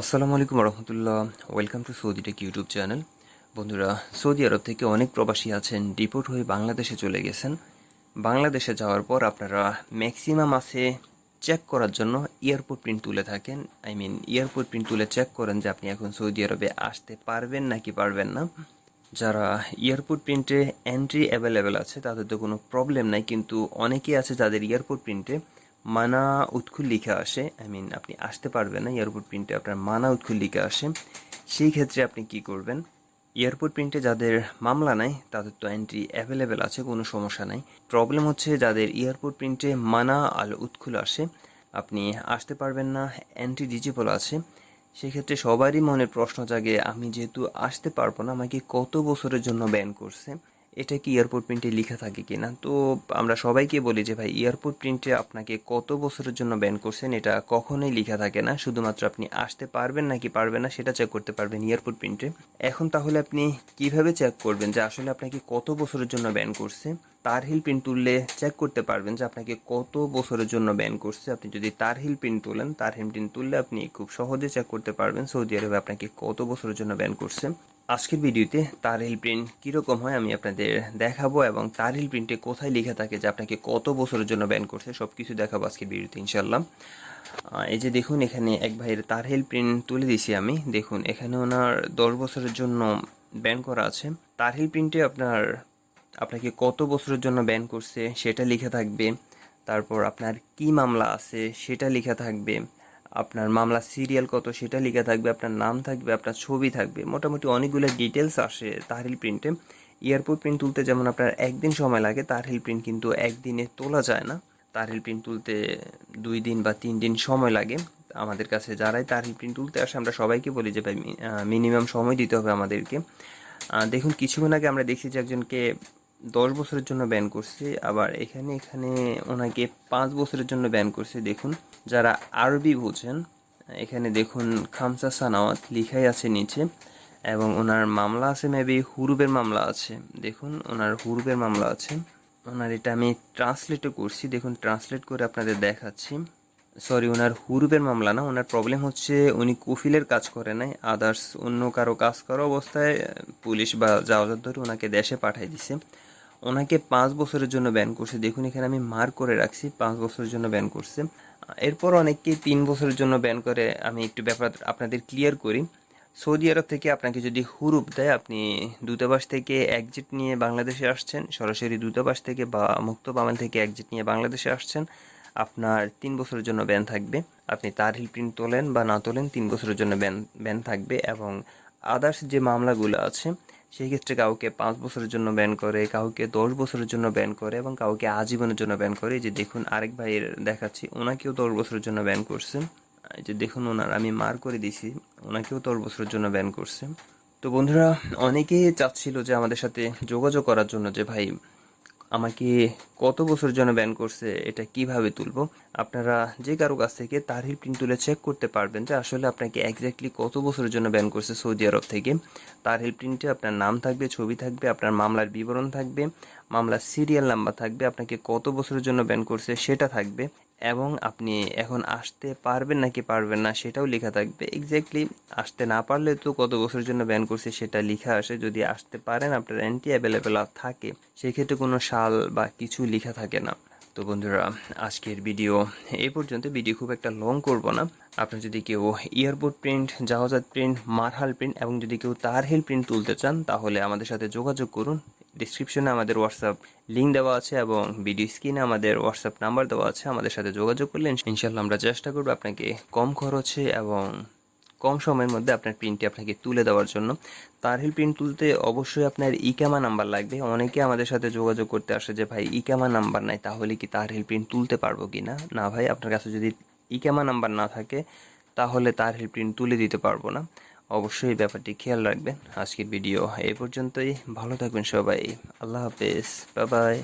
আসসালামু আলাইকুম রহমতুল্লাহ। Welcome to Saudi tech YouTube channel বন্ধুরা, সৌদি আরব থেকে অনেক প্রবাসী আছেন ডিপোর্ট হয়ে বাংলাদেশে চলে গেছেন। বাংলাদেশে যাওয়ার পর আপনারা ম্যাক্সিমাম আছে চেক করার জন্য এয়ারপোর্ট প্রিন্ট তুলে থাকেন। আই মিন এয়ারপোর্ট প্রিন্ট তুলে চেক করেন যে আপনি এখন সৌদি আরবে আসতে পারবেন নাকি পারবেন না। যারা এয়ারপোর্ট প্রিন্টে এন্ট্রি অ্যাভেলেবেল আছে, তাদের তো কোনো প্রবলেম নাই, কিন্তু অনেকেই আছে যাদের এয়ারপোর্ট প্রিন্টে মানা উৎকুল লিখে আসে। আই মিন আপনি আসতে পারবেন না, এয়ারপোর্ট প্রিন্টে আপনার মানা উৎকুল লিখে আসে। সেই ক্ষেত্রে আপনি কি করবেন? এয়ারপোর্ট প্রিন্টে যাদের মামলা নাই, তাদের তো এন্ট্রি অ্যাভেলেবেল আছে, কোনো সমস্যা নাই। প্রবলেম হচ্ছে যাদের এয়ারপোর্ট প্রিন্টে মানা আল উৎকুল আসে, আপনি আসতে পারবেন না এন্ট্রি ডিজিবল আছে। সেক্ষেত্রে সবারই মনে প্রশ্ন জাগে, আমি যেহেতু আসতে পারব না, আমাকে কত বছরের জন্য ব্যান করছে? এটা কি এয়ারপোর্ট প্রিন্টে লেখা থাকে কিনা? তো আমরা সবাইকে বলি যে ভাই এয়ারপোর্ট প্রিন্টে আপনাকে কত বছরের জন্য ব্যান করছেন এটা কখনোই লেখা থাকে না। শুধুমাত্র আপনি আসতে পারবেন নাকি পারবেন না সেটা চেক করতে পারবেন এয়ারপোর্ট প্রিন্টে এখন তাহলে আপনি কীভাবে চেক করবেন যে আসলে আপনাকে কত বছরের জন্য ব্যান করছে? তার হিল প্রিন্ট তুললে চেক করতে পারবেন যে আপনাকে কত বছরের জন্য ব্যান করছে। আপনি যদি তার হিল প্রিন্ট তোলেন, তার হিল প্রিন্ট তুললে আপনি খুব সহজে চেক করতে পারবেন সৌদি আরবে আপনাকে কত বছরের জন্য ব্যান করছে। আজকের ভিডিওতে তার হিল প্রিন্ট কীরকম হয় আমি আপনাদের দেখাবো এবং তার হিল প্রিন্টে কোথায় লেখা থাকে যে আপনাকে কত বছরের জন্য ব্যান করছে সব কিছু দেখাবো আজকের ভিডিওতে ইনশাল্লাহ এই যে দেখুন, এখানে এক ভাইয়ের তার হিল প্রিন্ট তুলে দিছি আমি। দেখুন, এখানে ওনার দশ বছরের জন্য ব্যান করা আছে। তার হিল প্রিন্টে আপনার, আপনাকে কত বছরের জন্য ব্যান করছে সেটা লিখে থাকবে। তারপর আপনার কি মামলা আছে সেটা লেখা থাকবে। আপনার মামলা সিরিয়াল কত, সেটা লেখা থাকবে, আপনার নাম থাকবে, আপনার ছবি থাকবে, মোটামুটি অনেকগুলো ডিটেলস আসে তাহরিল প্রিন্টে এয়ারপোর্ট প্রিন্ট তুলতে যেমন আপনার একদিন সময় লাগে তারহিল প্রিন্ট কিন্তু একদিনে তোলা যায় না। তারহিল প্রিন্ট তুলতে দুই দিন বা তিন দিন সময় লাগে। আমাদের কাছে যারাই তারহিল প্রিন্ট তুলতে আসে, আমরা সবাইকে বলি যে, ভাই মিনিমাম সময় দিতে হবে আমাদেরকে। দেখুন, কিছুক্ষণ আগে আমরা দেখছি যে একজনকে দশ বছরের জন্য ব্যান করছে, আবার এখানে এখানে ওনাকে পাঁচ বছরের জন্য ব্যান করছে। দেখুন, যারা আরবি বোঝেন, এখানে দেখুন খামসা সানাওয়াত লিখাই আছে নিচে, এবং ওনার মামলা আছে মেবি হুরুবের মামলা আছে। দেখুন, ওনার হুরুবের মামলা আছে। ওনার এটা আমি ট্রান্সলেটও করছি, দেখুন ট্রান্সলেট করে আপনাদের দেখাচ্ছি। সরি ওনার হুরুবের মামলা না, ওনার প্রবলেম হচ্ছে উনি কফিলের কাজ করে নাই আদার্স অন্য কারও কাজ করা অবস্থায়, পুলিশ বা জাওয়াজার ধরে ওনাকে দেশে পাঠাই দিছে। ওনাকে পাঁচ বছরের জন্য ব্যান করছে। দেখুন, এখানে আমি মার্ক করে রাখছি, পাঁচ বছরের জন্য ব্যান করছে। এরপর অনেককে তিন বছরের জন্য ব্যান করে আমি একটু ব্যাপার আপনাদের ক্লিয়ার করি। সৌদি আরব থেকে আপনাকে যদি হুরুপ দেয়, আপনি দূতাবাস থেকে একজিট নিয়ে বাংলাদেশে আসছেন, সরাসরি দূতাবাস থেকে বা মুক্ত বামান থেকে একজিট নিয়ে বাংলাদেশে আসছেন, আপনার তিন বছরের জন্য ব্যান থাকবে। আপনি তার প্রিন্ট তোলেন বা না তোলেন, তিন বছরের জন্য ব্যান ব্যান থাকবে এবং আদার্স যে মামলাগুলো আছে সেই ক্ষেত্রে কাউকে পাঁচ বছরের জন্য ব্যান করে, কাউকে দশ বছরের জন্য ব্যান করে এবং কাউকে আজীবনের জন্য ব্যান করে। যে দেখুন, আরেক ভাইয়ের দেখাচ্ছি, ওনাকেও দশ বছরের জন্য ব্যান করছে যে দেখুন ওনার, আমি মার করে দিছি, ওনাকেও দশ বছরের জন্য ব্যান করছে তো বন্ধুরা, অনেকেই চাচ্ছিল যে আমাদের সাথে যোগাযোগ করার জন্য যে ভাই আমাকে কত বছর জন্য ব্যান করছে, এটা কীভাবে তুলব? আপনারা যে কারও কাছ থেকে তার প্রিন্ট তুলে চেক করতে পারবেন যে আসলে আপনাকে এক্স্যাক্টলি কত বছরের জন্য ব্যান করছে সৌদি আরব থেকে। তার হিল প্রিন্টে আপনার নাম থাকবে, ছবি থাকবে, আপনার মামলার বিবরণ থাকবে, মামলার সিরিয়াল নাম্বার থাকবে, আপনাকে কত বছরের জন্য ব্যান করছে সেটা থাকবে। এবং আপনি এখন আসতে পারবেন নাকি পারবেন না সেটাও লেখা থাকবে। এক্স্যাক্টলি আসতে না পারলে তো কত বছরের জন্য ব্যান করছে সেটা লেখা আসে। যদি আসতে পারেন, আপনার অ্যান্টি অ্যাভেলেবেল থাকে, সেক্ষেত্রে কোনো সাল বা কিছু লেখা থাকে না। তো বন্ধুরা, আজকের ভিডিও এই পর্যন্ত। ভিডিও খুব একটা লং করব না। আপনি যদি কেউ এয়ারপোর্ট প্রিন্ট জাহাজাত প্রিন্ট মারহাল প্রিন্ট এবং যদি কেউ তারহিল প্রিন্ট তুলতে চান, তাহলে আমাদের সাথে যোগাযোগ করুন। ডিসক্রিপশনে আমাদের হোয়াটসঅ্যাপ লিঙ্ক দেওয়া আছে এবং ভিডিও স্ক্রিনে আমাদের হোয়াটসঅ্যাপ নাম্বার দেওয়া আছে। আমাদের সাথে যোগাযোগ করলে ইনশাল্লাহ আমরা চেষ্টা করব আপনাকে কম খরচে এবং কম সময়ের মধ্যে আপনার প্রিন্টটি আপনাকে তুলে দেওয়ার জন্য। তারহিল প্রিন্ট তুলতে অবশ্যই আপনার ইকামা নাম্বার লাগবে। অনেকে আমাদের সাথে যোগাযোগ করতে আসে যে, ভাই ইকামা নাম্বার নাই, তাহলে কি তারহিল প্রিন্ট তুলতে পারব কি না না ভাই, আপনার কাছে যদি ইকামা নাম্বার না থাকে, তাহলে তার তারহিল প্রিন্ট তুলে দিতে পারব না। অবশ্যই ব্যাপারটি খেয়াল রাখবেন। আজকের ভিডিও এ পর্যন্তই। ভালো থাকবেন সবাই। আল্লাহ হাফেজ। Bye bye